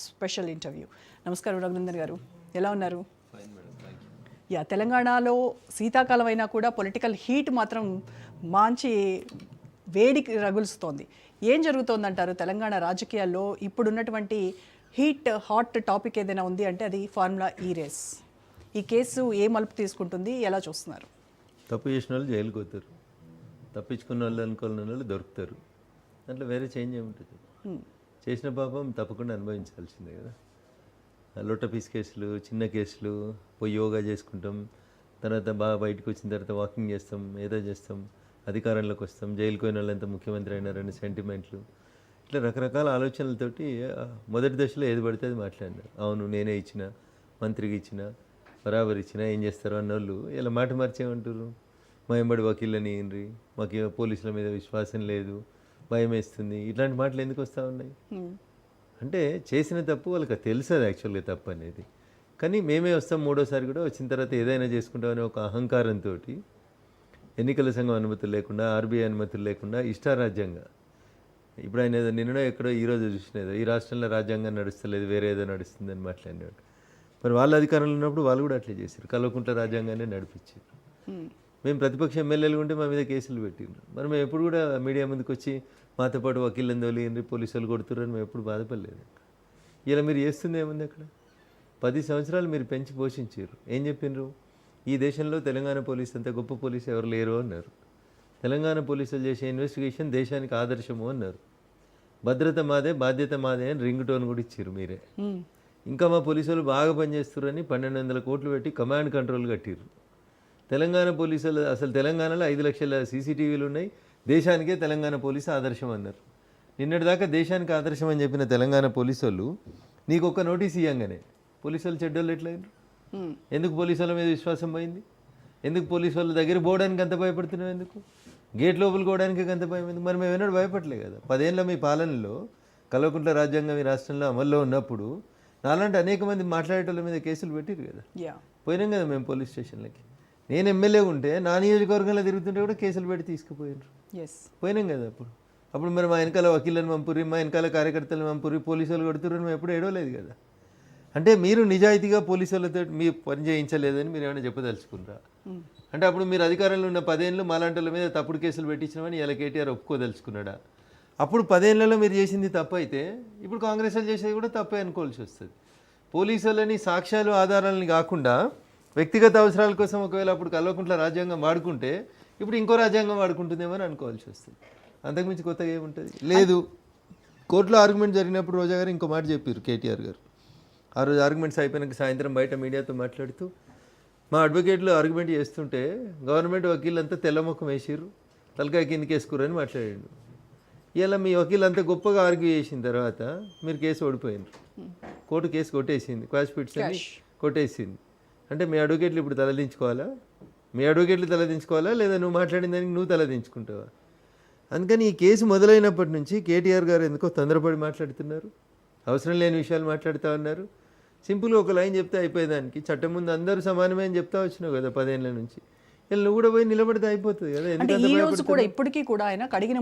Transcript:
Special interview నమస్కారం రఘునందన్ గారు ఎలా ఉన్నారు యా తెలంగాణలో శీతాకాలం అయినా కూడా పొలిటికల్ హీట్ మాత్రం మంచి వేడికి రగులుస్తోంది ఏం జరుగుతోందంటారు తెలంగాణ రాజకీయాల్లో ఇప్పుడున్నటువంటి హీట్ హాట్ టాపిక్ ఏదైనా ఉంది అంటే అది ఫార్ములా ఈ రేస్ ఈ కేసు ఏ మలుపు తీసుకుంటుంది ఎలా చూస్తున్నారు తప్పు చేసిన వాళ్ళు జైలుకి పోతారు తప్పించుకున్న వాళ్ళు అనుకున్న వాళ్ళు దొరుకుతారు దాంట్లో వేరే చేంజ్ ఏముంటుంది చేసిన పాపం తప్పకుండా అనుభవించాల్సిందే కదా. ఆ లొట్ట పీస్ కేసులు చిన్న కేసులు పోయి యోగా చేసుకుంటాం తర్వాత బాగా బయటకు వచ్చిన తర్వాత వాకింగ్ చేస్తాం ఏదో చేస్తాం అధికారంలోకి వస్తాం జైలుకి పోయిన వాళ్ళు ఎంత ముఖ్యమంత్రి అయినారని సెంటిమెంట్లు. ఇట్లా రకరకాల ఆలోచనలతోటి మొదటి దశలో ఏది పడితే అది మాట్లాడినారు. అవును నేనే ఇచ్చిన మంత్రికి ఇచ్చిన బరాబర్ ఇచ్చిన ఏం చేస్తారు అన్నోళ్ళు ఇలా మాట మార్చేమంటారు? మా ఎంబడి వకీళ్ళని ఏంరి మాకు పోలీసుల మీద విశ్వాసం లేదు. భయం వేస్తుంది ఇట్లాంటి మాటలు ఎందుకు వస్తూ ఉన్నాయి. అంటే చేసిన తప్పు వాళ్ళకి తెలుసు అది యాక్చువల్గా తప్పు అనేది. కానీ మేమే వస్తాం మూడోసారి కూడా వచ్చిన తర్వాత ఏదైనా చేసుకుంటామనే ఒక అహంకారంతో ఎన్నికల సంఘం అనుమతులు లేకుండా ఆర్బీఐ అనుమతులు లేకుండా ఇష్టారాజ్యంగా. ఇప్పుడు ఆయన ఏదో నిన్ననో ఎక్కడో ఈ రోజు చూసినదో ఈ రాష్ట్రంలో రాజ్యాంగం నడుస్తలేదు వేరే ఏదో నడుస్తుందని మాట్లాడినాడు మరి వాళ్ళ అధికారంలో ఉన్నప్పుడు వాళ్ళు కూడా అట్లే చేశారు. కల్వకుంట్ల రాజ్యాంగాన్ని నడిపించారు. మేము ప్రతిపక్ష ఎమ్మెల్యేలు ఉంటే మా మీద కేసులు పెట్టిండ్రు. మరి మేము ఎప్పుడు కూడా మీడియా ముందుకు వచ్చి మాతో పాటు వకీళ్ళని తోలిండ్రి పోలీసు వాళ్ళు కొడుతుర్రని మేము ఎప్పుడు బాధపడలేదు. ఇలా మీరు చేస్తుంది ఏముంది అక్కడ? పది సంవత్సరాలు మీరు పెంచి పోషించారు. ఏం చెప్పిండ్రు ఈ దేశంలో తెలంగాణ పోలీస్ అంత గొప్ప పోలీసు ఎవరు లేరు అన్నారు. తెలంగాణ పోలీసులు చేసే ఇన్వెస్టిగేషన్ దేశానికి ఆదర్శము అన్నారు. భద్రత మాదే బాధ్యత మాదే అని రింగ్ టోన్ కూడా ఇచ్చారు మీరే. ఇంకా మా పోలీసులు బాగా పనిచేస్తున్నారని పన్నెండు వందల కోట్లు పెట్టి కమాండ్ కంట్రోల్ కట్టిర్రు. తెలంగాణ పోలీసులు అసలు తెలంగాణలో ఐదు లక్షల సీసీటీవీలు ఉన్నాయి. దేశానికే తెలంగాణ పోలీసు ఆదర్శం అన్నారు. నిన్నటిదాకా దేశానికి ఆదర్శం అని చెప్పిన తెలంగాణ పోలీసు వాళ్ళు నీకు ఒక్క నోటీస్ ఇవ్వంగానే పోలీసు వాళ్ళు చెడ్డోళ్ళు ఎట్లయినారు. ఎందుకు పోలీసు వాళ్ళ మీద విశ్వాసం పోయింది? ఎందుకు పోలీసు వాళ్ళ దగ్గర పోవడానికి అంత భయపడుతున్నావు ఎందుకు? గేట్ లోపల పోవడానికి అంత భయం ఎందుకు? మరి మేము ఎన్నడూ భయపడలే కదా. పదేళ్ళ మీ పాలనలో కల్వకుంట్ల రాజ్యాంగం ఈ రాష్ట్రంలో అమల్లో ఉన్నప్పుడు నాలాంటి అనేక మంది మాట్లాడేటోళ్ళ మీద కేసులు పెట్టిరు కదా. పోయినాం కదా మేము పోలీస్ స్టేషన్లకి. నేను ఎమ్మెల్యే ఉంటే నా నియోజకవర్గంలో తిరుగుతుంటే కూడా కేసులు పెట్టి తీసుకుపోయినారు. ఎస్ పోయినాం కదా అప్పుడు. అప్పుడు మరి మా వెనకాల వకీళ్ళని పంపురి మా వెనకాల కార్యకర్తలను పంపురి పోలీసు వాళ్ళు కొడుతుర్రని మేము ఎప్పుడు ఏడవలేదు కదా. అంటే మీరు నిజాయితీగా పోలీసు వాళ్ళతో మీ పని చేయించలేదని మీరు ఏమైనా చెప్పదలుచుకున్నారా? అంటే అప్పుడు మీరు అధికారంలో ఉన్న పదేళ్ళు మాలాంటి మీద తప్పుడు కేసులు పెట్టించినామని ఇలా కేటీఆర్ ఒప్పుకోదలుచుకున్నాడా? అప్పుడు పదేళ్ళలో మీరు చేసింది తప్పు అయితే ఇప్పుడు కాంగ్రెస్ వాళ్ళు చేసేది కూడా తప్పే అనుకోవాల్సి వస్తుంది. పోలీసు వాళ్ళని సాక్ష్యాలు ఆధారాలని కాకుండా వ్యక్తిగత అవసరాల కోసం ఒకవేళ అప్పుడు కల్వకుంట్ల రాజ్యాంగం వాడుకుంటే ఇప్పుడు ఇంకో రాజ్యాంగం వాడుకుంటుందేమో అని అనుకోవాల్సి వస్తుంది. అంతకుమించి కొత్తగా ఏముంటుంది? లేదు. కోర్టులో ఆర్గ్యుమెంట్ జరిగినప్పుడు రోజా గారు ఇంకో మాట చెప్పారు కేటీఆర్ గారు. ఆ రోజు ఆర్గ్యుమెంట్స్ అయిపోయినాక సాయంత్రం బయట మీడియాతో మాట్లాడుతూ మా అడ్వకేట్లు ఆర్గ్యుమెంట్ చేస్తుంటే గవర్నమెంట్ వకీళ్ళంతా తెల్లముఖం వేసిర్రు తలకాయ కిందకి వేసుకురని మాట్లాడాడు. ఇలా మీ వకీల్ అంత గొప్పగా ఆర్గ్యూ చేసిన తర్వాత మీరు కేసు ఓడిపోయినారు కోర్టు కేసు కొట్టేసింది. క్వాష్ పిట్స్ అని కొట్టేసింది. అంటే మీ అడ్వకేట్లు ఇప్పుడు తలదించుకోవాలా? మీ అడ్వకేట్లు తలదించుకోవాలా? లేదా నువ్వు మాట్లాడిన దానికి నువ్వు తలదించుకుంటావా? అందుకని ఈ కేసు మొదలైనప్పటి నుంచి కేటీఆర్ గారు ఎందుకో తొందరపడి మాట్లాడుతున్నారు. అవసరం లేని విషయాలు మాట్లాడుతూ ఉన్నారు. సింపుల్గా ఒక లైన్ చెప్తే అయిపోయేదానికి. చట్టం ముందు అందరూ సమానమే అని చెప్తా వచ్చినావు కదా పదేళ్ళ నుంచి. ఇలా నువ్వు కూడా పోయి నిలబడితే అయిపోతుంది కదా. ఈ రోజు కూడా ఇప్పటికీ కూడా ఆయన కడిగిన